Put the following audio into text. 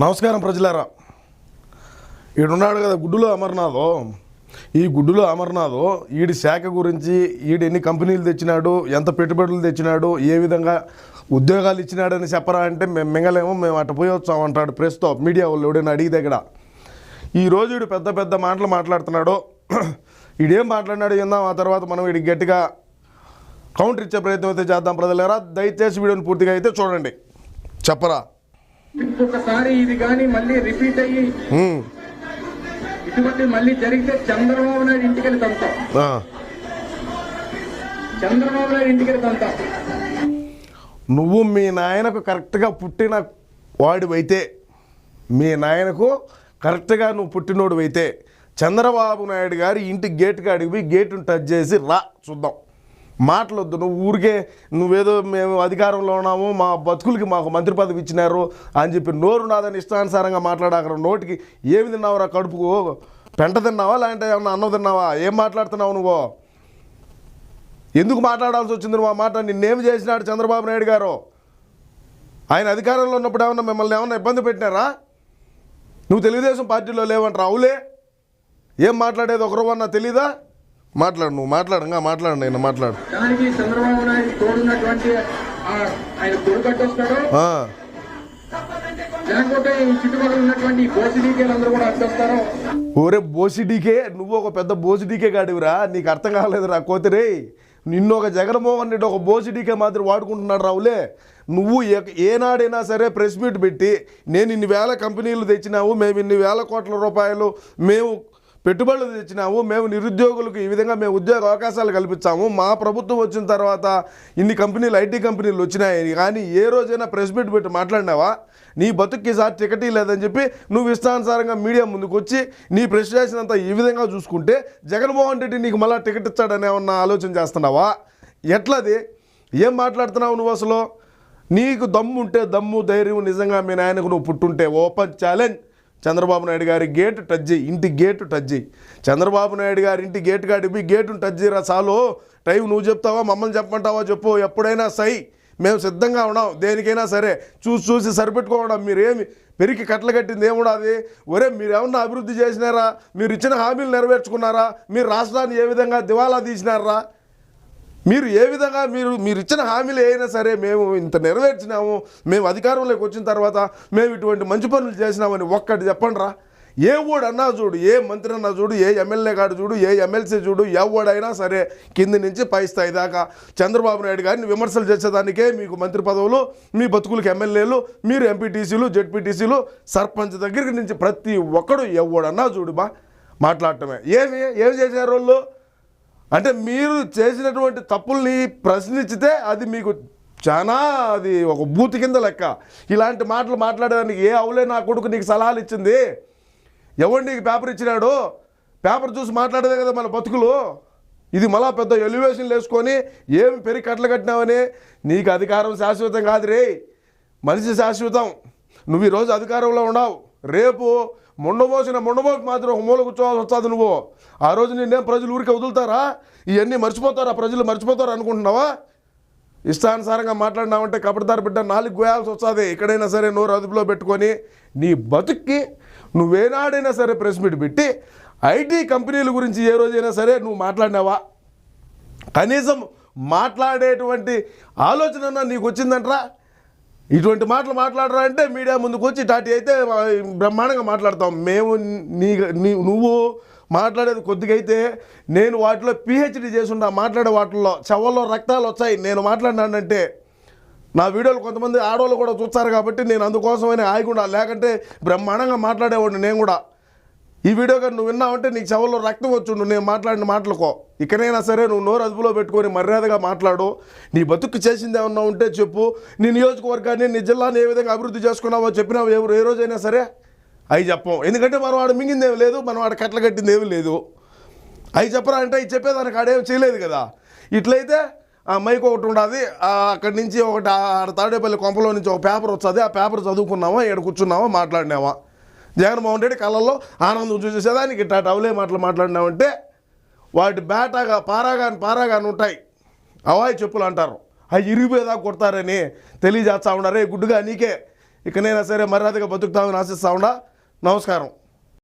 నమస్కారం ప్రజలారా. ఈడున్నాడు కదా గుడ్డులో అమర్నాథో. ఈ గుడ్డులో అమర్నాథో ఈడి శాఖ గురించి ఈడు ఎన్ని కంపెనీలు తెచ్చినాడు ఎంత పెట్టుబడులు తెచ్చినాడు ఏ విధంగా ఉద్యోగాలు ఇచ్చినాడని చెప్పరా అంటే మేము మింగలేము మేము అటు పోయి వచ్చాం అంటాడు ప్రెస్తో మీడియా వాళ్ళు ఎవడైనా అడిగి దగ్గర ఈరోజు ఈడు పెద్ద పెద్ద మాటలు మాట్లాడుతున్నాడు. ఈడేం మాట్లాడినాడు ఏందాం ఆ తర్వాత మనం వీడికి గట్టిగా కౌంటర్ ఇచ్చే ప్రయత్నం అయితే చేద్దాం ప్రజలారా. దయచేసి వీడియోని పూర్తిగా అయితే చూడండి. చెప్పరా. ఇంకొకసారి ఇది కానీ మళ్ళీ రిపీట్ అయ్యి ఇటువంటి మళ్ళీ జరిగితే చంద్రబాబు నాయుడు ఇంటికి వెళ్ళి తంతాం. చంద్రబాబు నాయుడు ఇంటికి వెళ్ళి తంతాం. నువ్వు మీ నాయనకు కరెక్ట్గా పుట్టిన వాడివైతే మీ నాయనకు కరెక్ట్గా నువ్వు పుట్టినోడు అయితే చంద్రబాబు నాయుడు గారి ఇంటి గేట్ కాడికి పోయి గేటును టచ్ చేసి రా చూద్దాం. మాటలొద్దు. నువ్వు ఊరికే నువ్వేదో మేము అధికారంలో ఉన్నాము మా బతుకులకి మాకు మంత్రి పదవి ఇచ్చినారు అని చెప్పి నోరు నాదని ఇష్టానుసారంగా మాట్లాడాక నోటికి ఏమి తిన్నావురా కడుపుకు? పెంట తిన్నావా లేదంటే ఏమన్నా అన్నం తిన్నావా? ఏం మాట్లాడుతున్నావు నువ్వు? ఎందుకు మాట్లాడాల్సి వచ్చింది నువ్వు ఆ మాట? నిన్నేమి చేసినాడు చంద్రబాబు నాయుడు గారు? ఆయన అధికారంలో ఉన్నప్పుడు ఏమన్నా మిమ్మల్ని ఏమన్నా ఇబ్బంది పెట్టినారా? నువ్వు తెలుగుదేశం పార్టీలో లేవంటారు అవులే. ఏం మాట్లాడేది ఒకరు తెలీదా? మాట్లాడు నువ్వు మాట్లాడంగా మాట్లాడు నేను మాట్లాడు. దానికి చంద్రబాబు నాయుడు తోడున్నటువంటి ఆ- ఆయన కొడుకట్టొస్తాడు ఆ, లేకపోతే ఈ చుట్టుపక్కల ఉన్నటువంటి బోసిడీకేలు అందరూ కూడా అడ్డొస్తారు. ఓరే బోసిడీకే నువ్వు ఒక పెద్ద బోసిడీకే గాడివిరా నీకు అర్థం కాలేదురా కోతిరే. నిన్ను ఒక జగన్మోహన్ రెడ్డి ఒక బోసిడీకే మాదిరి వాడుకుంటున్నాడు రావులే. నువ్వు ఏనాడైనా సరే ప్రెస్ మీట్ పెట్టి నేను ఇన్ని వేల కంపెనీలు తెచ్చినావు మేము ఇన్ని వేల కోట్ల రూపాయలు మేము పెట్టుబడులు తెచ్చినాము మేము నిరుద్యోగులకు ఈ విధంగా మేము ఉద్యోగ అవకాశాలు కల్పించాము మా ప్రభుత్వం వచ్చిన తర్వాత ఇన్ని కంపెనీలు ఐటీ కంపెనీలు వచ్చినాయి. కానీ ఏ రోజైనా ప్రెస్ మీట్ పెట్టి మాట్లాడినావా? నీ బతుక్కి సార్ టికెట్ లేదని చెప్పి నువ్వు ఇష్టానుసారంగా మీడియా ముందుకు వచ్చి నీ ప్రెసిడేషన్ అంతా ఈ విధంగా చూసుకుంటే జగన్మోహన్ రెడ్డి నీకు మళ్ళీ టికెట్ ఇస్తాడని ఏమన్నా ఆలోచన చేస్తున్నావా? ఎట్లది? ఏం మాట్లాడుతున్నావు నువ్వు అసలు? నీకు దమ్ము ఉంటే దమ్ము ధైర్యం నిజంగా మీ నాయనకు నువ్వు పుట్టుంటే ఓపెన్ ఛాలెంజ్. చంద్రబాబు నాయుడు గారి గేటు టచ్ చేయి ఇంటి గేటు టచ్ చేయి. చంద్రబాబు నాయుడు గారి ఇంటి గేటు కాడిపి గేటును టచ్ చేయరా? చాలు. టైం నువ్వు చెప్తావా? మమ్మల్ని చెప్పమంటావా? చెప్పు. ఎప్పుడైనా సై. మేము సిద్ధంగా ఉన్నాం. దేనికైనా సరే చూసి చూసి సరిపెట్టుకోవడం. మీరేమి పెరిగి కట్టలు కట్టింది ఏముండదు ఒరే మీరు ఏమన్నా అభివృద్ధి చేసినారా? మీరు ఇచ్చిన హామీలు నెరవేర్చుకున్నారా? మీరు రాష్ట్రాన్ని ఏ విధంగా దివాలా తీసినారా? మీరు ఏ విధంగా మీరు మీరు ఇచ్చిన హామీలు అయినా సరే మేము ఇంత నెరవేర్చినాము మేము అధికారంలోకి వచ్చిన తర్వాత మేము ఇటువంటి మంచి పనులు చేసినామని ఒక్కటి చెప్పండి రా ఏ ఓడు అన్నా చూడు ఏ మంత్రి అన్నా చూడు ఏ ఎమ్మెల్యే గారు చూడు ఏ ఎమ్మెల్సీ చూడు ఎవడైనా సరే కింది నుంచి పై స్థాయి దాకా చంద్రబాబు నాయుడు గారిని విమర్శలు చేసేదానికే మీకు మంత్రి పదవులు మీ బతుకులకు ఎమ్మెల్యేలు మీరు ఎంపీటీసీలు జెడ్పీటీసీలు సర్పంచ్ దగ్గరికి నుంచి ప్రతి ఒక్కడు ఎవడన్నా చూడు బా. మాట్లాడటమే. ఏమి ఏమి చేశారు వాళ్ళు? అంటే మీరు చేసినటువంటి తప్పుల్ని ప్రశ్నించితే అది మీకు చాలా అది ఒక బూతి కింద లెక్క. ఇలాంటి మాటలు మాట్లాడడానికి ఏ అవులే నా కొడుకు నీకు సలహాలు ఇచ్చింది? ఎవడు నీకు పేపర్ ఇచ్చినాడు? పేపర్ చూసి మాట్లాడదే కదా మన బతుకులు. ఇది మళ్ళా పెద్ద ఎలివేషన్లు వేసుకొని ఏమి పెరిగి కట్టలు కట్టినావని? నీకు అధికారం శాశ్వతం కాదు రే మనిషి శాశ్వతం. నువ్వు ఈరోజు అధికారంలో ఉన్నావు. రేపు మొండబోసిన మొండబోకి మాత్రం ఒక మూల కూర్చోవాల్సి వస్తుంది నువ్వు. ఆ రోజు నిన్నేం ప్రజలు ఊరికే వదులుతారా? ఇవన్నీ మర్చిపోతారా? ప్రజలు మర్చిపోతారు అనుకుంటున్నావా? ఇష్టానుసారంగా మాట్లాడినావంటే కబడ్దారు బిడ్డ నాలుగు గోయాల్సి వస్తుంది. ఎక్కడైనా సరే నోరు అదుపులో పెట్టుకొని నీ బతుక్కి నువ్వేనాడైనా సరే ప్రెస్ మీట్ పెట్టి ఐటీ కంపెనీల గురించి ఏ రోజైనా సరే నువ్వు మాట్లాడినావా? కనీసం మాట్లాడేటువంటి ఆలోచన నీకు వచ్చిందంటరా ఇటువంటి మాటలు మాట్లాడరా అంటే మీడియా ముందుకు వచ్చి టాటి అయితే బ్రహ్మాండంగా మాట్లాడతాం. మేము నీ నీ నువ్వు మాట్లాడేది కొద్దిగా అయితే నేను వాటిలో పిహెచ్డి చేసుంటా మాట్లాడే వాటిల్లో చవల్లో రక్తాలు వచ్చాయి. నేను మాట్లాడినానంటే నా వీడియోలు కొంతమంది ఆడవాళ్ళు కూడా చూస్తారు కాబట్టి నేను అందుకోసమని ఆగికుండా లేకంటే బ్రహ్మాండంగా మాట్లాడేవాడిని నేను కూడా. ఈ వీడియో కానీ నువ్వు విన్నావంటే నీకు చెవుల్లో రక్తం వచ్చుండు. నేను మాట్లాడిన మాటలకో. ఇకనైనా సరే నువ్వు నోరు అదుపులో పెట్టుకొని మర్యాదగా మాట్లాడు. నీ బతుకు చేసింది ఏమన్నా ఉంటే చెప్పు. నీ నియోజకవర్గాన్ని నీ జిల్లాని ఏ విధంగా అభివృద్ధి చేసుకున్నావో చెప్పినావు ఎవరు ఏ రోజైనా సరే అవి చెప్పం. ఎందుకంటే మనం వాడు మింగింది లేదు మనం వాడు కట్టలు కట్టింది ఏమీ లేదు. అవి చెప్పరా అంటే అవి చెప్పేదానికి ఆడేం చేయలేదు కదా. ఇట్లయితే ఆ మైక్ ఒకటి ఉండాది. అక్కడి నుంచి ఒకటి ఆడ తాడేపల్లి కొంపలో నుంచి ఒక పేపర్ వస్తుంది. ఆ పేపర్ చదువుకున్నావా? ఇక్కడ కూర్చున్నావా? మాట్లాడినామా జగన్మోహన్ రెడ్డి కళ్ళల్లో ఆనందం చూసేసేదానికి ఇట్లా అవలే మాటలు మాట్లాడినామంటే వాటి బేటాగా పారాగాని పారాగాన్ ఉంటాయి. అవాయి చెప్పులు అంటారు. అవి ఇరిగిపోయేదాకా కొడతారని తెలియజేస్తా ఉన్నారే గుడ్డుగా నీకే. ఇకనైనా సరే మర్యాదగా బతుకుతామని ఆశిస్తా ఉండా నమస్కారం.